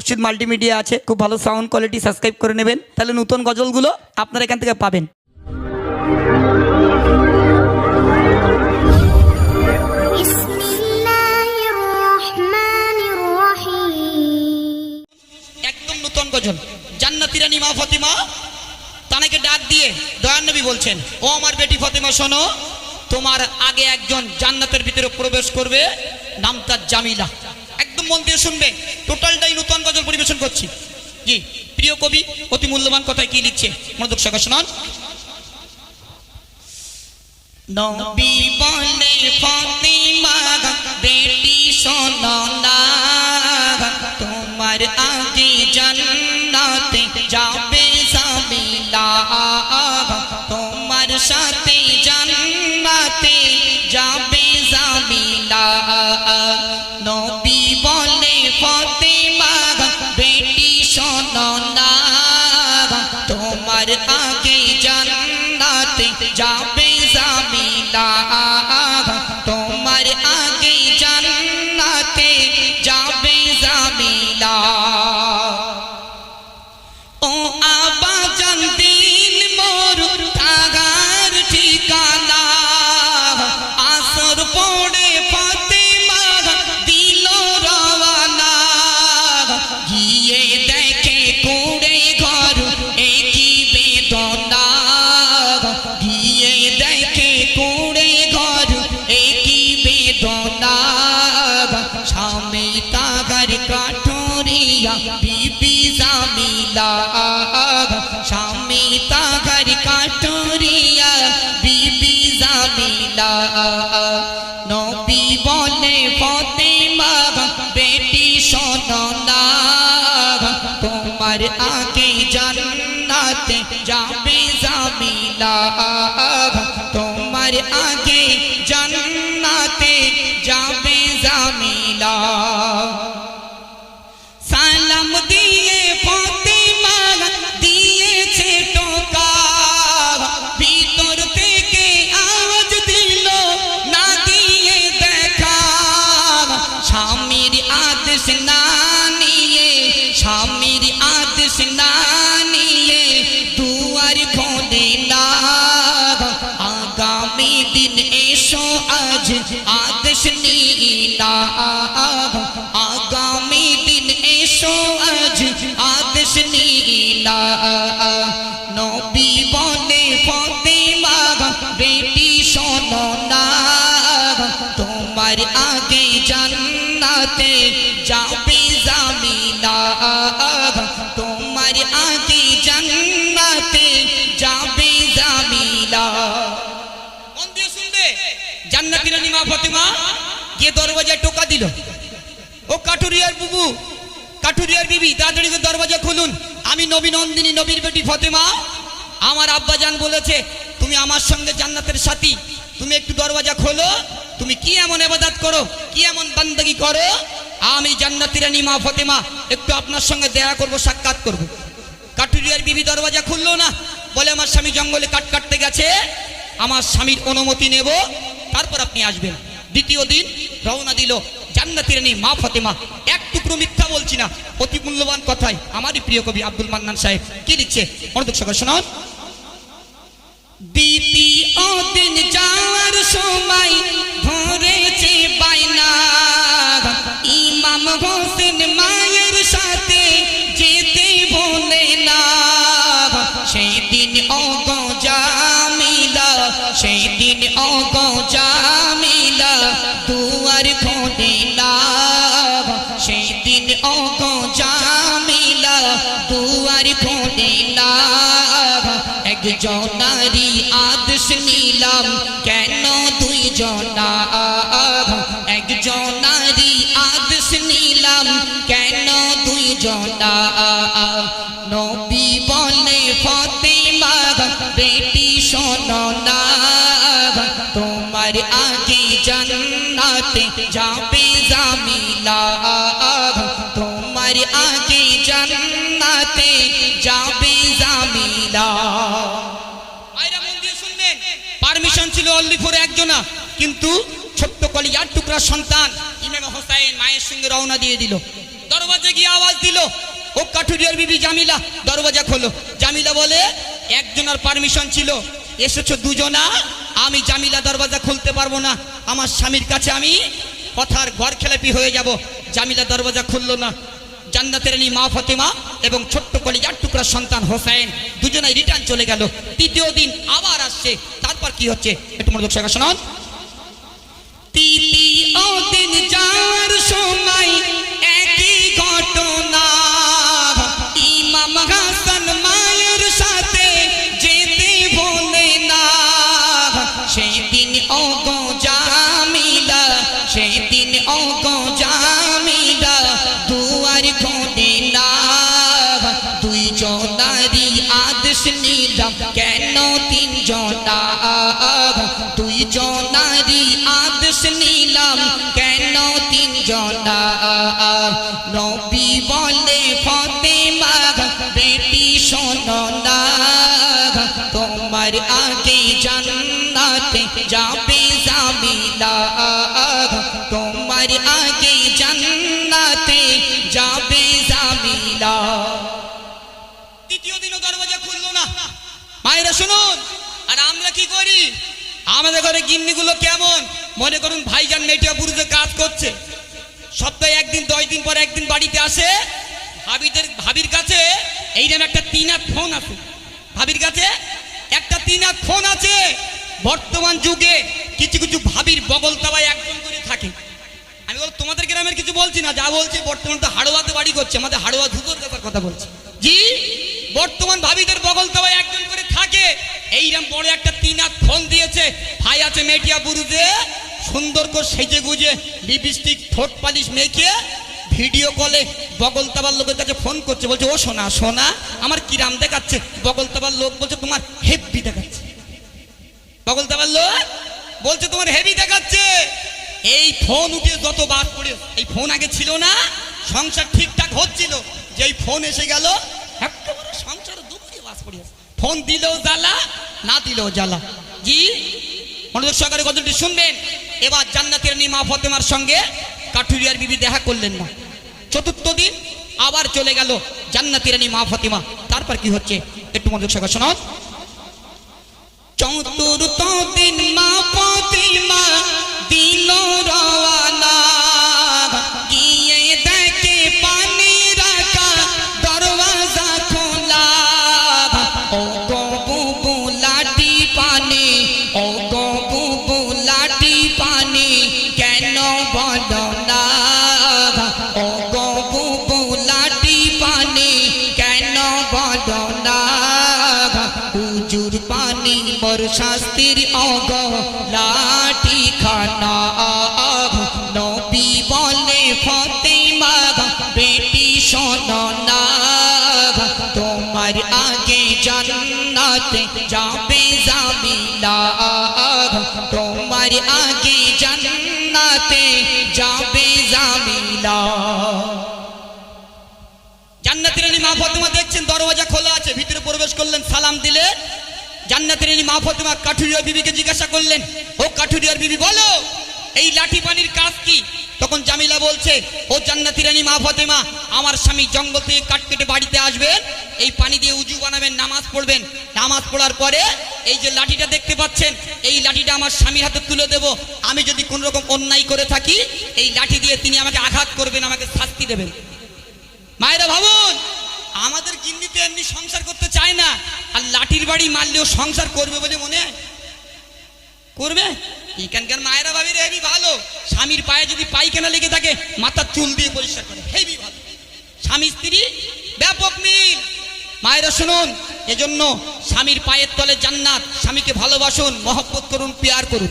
উচিত মাল্টিমিডিয়া আছে খুব ভালো সাউন্ড কোয়ালিটি সাবস্ক্রাইব করে নেবেন। তাহলে নতুন গজলগুলো আপনারা এখান থেকে পাবেন। একদম নতুন গজল। জান্নাতি রানী মা ফতিমা তানাকে ডাক দিয়ে দয়ানবী বলছেন ও আমার বেটি ফতিমা শোনো তোমার আগে একজন জান্নাতের ভিতরে প্রবেশ করবে নাম তার জামিলা। মন দিয়ে শুনবে। টোটালটাই নতুন গজল পরিবেশন করছি। জি, প্রিয় কবি, অতি মূল্যবান কথায় কি লিখছে? মনোযোগ সঙ্গে শোনান। নবী বলে, ফতিমা, বেটি শোনো না। তোমার আগে জান্নাতে যাবে তোমার সাথে জান্নাতে যাবে বিবি জামিলা স্বামী তাগার কাঠুরিয়া, বিবি জামিলা। নবী বলে, ফতেমা, বেটি শোনো না তোমার আগে জান্নাতে যাবে জামিলা। তোমার আগে জান্নাতে আদেশ নীলা আগামী দিন এসো আজ, আদেশ নীলা নবী বলে, ফতেমা, বেটি শোনো না। তোমার আগে জান্নাতে যাবে জামিলা। জান্নাতি রানী মা ফতেমা, গিয়ে দরওয়াজায় টোকা দিল। ও কাঠুরিয়ার বুবু, কাঠুরিয়ার বিবি, তাড়াতাড়ি দরওয়াজা খুলুন। আমি নবী নন্দিনী নবীর বেটি ফতেমা। আমার আব্বাজান বলেছে, তুমি আমার সঙ্গে জান্নাতের সাথী। তুমি একটু দরওয়াজা খোলো। তুমি কি এমন এবাদাত করো? কি এমন বান্দগি করো? আমি জান্নাতি রানী মা ফতেমা। একটু আপনার সঙ্গে দেখা করব, সাক্ষাৎ করব। কাঠুরিয়ার বিবি দরওয়াজা খুললো না। বলে, আমার স্বামী জঙ্গলে কাট কাটতে গেছে। আমার স্বামীর অনুমতি নেব। তারপর আপনি আসবেন। দ্বিতীয় দিন রওনা দিল জান্নাতিরানি মা ফতেমা। এক টুকরো মিথ্যা বলছি না, অতি মূল্যবান কথায় আমারই প্রিয় কবি আব্দুল মান্নান সাহেব, কি লিখছে? মনোযোগ সকাল শোনান সেই দিন অগজামিলা দুয়ার খোলে সেই দিন অগজামিলা দুয়ার খোলে না একজন নারী আদেশ নিলাম, কেন দুই জনা একজন নারী আদেশ নিলাম, কেন দুই জনা জান্নাতে যাবে জামিলা তোমার আগে জান্নাতে যাবে জামিলা পারমিশন ছিল অনলি ফর একজনা, কিন্তু ছোট্ট কলিজার টুকরা সন্তান ইমাম হোসাইন মায়ের সঙ্গে রওনা দিয়ে দিল। দরবার গিয়ে আওয়াজ দিল, ও কাঠুরিয়ার বিবি জামিলা, দরওয়াজা খোলো। জামিলা বলে, একজনের পারমিশন ছিল, এসেছ দুজনা আমি জামিলা দরওয়াজা খুলতে পারব না। আমার স্বামীর কাছে আমি কথার ঘর খেলাপি হয়ে যাব। জামিলা দরওয়াজা খুললো না। জান্নাতের নি মা ফতেমা এবং ছোট্ট কলিজার টুকরা সন্তান হোসেন দুজনাই রিটার্ন চলে গেল। তৃতীয় দিন আবার আসছে। তারপর কি হচ্ছে? একটু মনোযোগ শোনান। সেদিন যাবে জামিলা তোমার আগে জান্নাতে যাবে জামিলা তৃতীয় দিনও দরওয়াজা খুললো না। মায়েরা শুনুন, আর আমরা কি করি? আমাদের ঘরে গিন্নিগুলো কেমন? মনে করুন ভাইজান মেটিয়া পুরুষে কাজ করছে। সপ্তাহে একদিন, দশ দিন পর একদিন বাড়িতে আসে। ভাবিদের, ভাবির কাছে এইরকম একটা তিনা ফোন আছে। ভাবির কাছে একটা তিনা ফোন আছে। বর্তমান যুগে কিছু কিছু ভাবির বগল তাবায় একজন করে থাকে। আমি বল তোমাদের গ্রামের কিছু বলছি না, যা বলছি বর্তমান তো হাড়োয়াতে বাড়ি করছে, আমাদের হাড়োয়া ধুতোর কথার কথা বলছি। জি, বর্তমান ভাবিদের বগল তবে একজন করে থাকে। এইরকম বড় একটা তিনাত ফোন দিয়েছে, ভাই আছে মেটিয়া বুরুদে সুন্দর করে সেজে গুজে লিপস্টিক, ঠোঁট পালিশ মেখে ভিডিও কলে বগল তাবার লোকের কাছে ফোন করছে, বলছে, ও সোনা সোনা, আমার কিরাম দেখাচ্ছে। বগল তাবার লোক বলছে, তোমার হেব্বি বগল তাবার লোক বলছে, তোমার হেভি দেখাচ্ছে। এই ফোন উঠে যত বাদ পড়ে এই ফোন আগে ছিল না, সংসার ঠিকঠাক হচ্ছিল। যেই ফোন এসে গেল, একেবারে সংসার দুপুরে বাস পড়ে ফোন দিলেও জ্বালা, না দিলেও জ্বালা। জি, মনোযোগ সহকারে গজলটি শুনবেন। এবার জান্নাতের নি মা ফতেমার সঙ্গে কাঠুরিয়ার বিবি দেখা করলেন না। চতুর্থ দিন আবার চলে গেল জান্নাতের নি মা ফতেমা। তারপর কি হচ্ছে? একটু মনোযোগ সহকারে শোনান। চতুর্থ দিন মা প্রতিমা শাস্তির অগ লাঠি খানা নবী বলে, ফতেমা, বেটি শোনো না তোমার আগে জান্নাতে যাবে জামিলা তোমার আগে জান্নাতে যাবে জামিলা জান্নাতের মা ফতেমা দেখছেন, দরওয়াজা খোলা আছে, ভিতরে প্রবেশ করলেন, সালাম দিলে জান্নাতের আলী মা ফতেমা কাঠুরিয়ার বিবিকে জিজ্ঞাসা করলেন, ও কাঠুরিয়ার বিবি, বলো, এই লাঠি পানির কাজ কি? তখন জামিলা বলছে, ও জান্নাতি রানী মা ফতেমা আমার স্বামী জঙ্গল থেকে কাট কেটে বাড়িতে আসবেন এই পানি দিয়ে উজু বানাবেন, নামাজ পড়বেন। নামাজ পড়ার পরে এই যে লাঠিটা দেখতে পাচ্ছেন, এই লাঠিটা আমার স্বামীর হাতে তুলে দেব। আমি যদি কোন রকম অন্যায় করে থাকি, এই লাঠি দিয়ে তিনি আমাকে আঘাত করবেন, আমাকে শাস্তি দেবেন। মায়েরা ভাবুন আমাদের গিন্নিতে এমনি সংসার করতে চায় না, আর লাঠির বাড়ি মারলেও সংসার করবে বলে মনে হয়? করবে? এখানকার মায়েরা ভাবি রে হেবি ভালো। স্বামীর পায়ে যদি পায়খানা লেগে থাকে, মাথার চুল দিয়ে পরিষ্কার করে। হেবি ভালো। স্বামী, স্ত্রী, ব্যাপক মিল। মায়েরা, শুনুন, এজন্য স্বামীর পায়ের তলে জান্নাত, স্বামীকে ভালোবাসুন, মহব্বত করুন, পেয়ার করুন।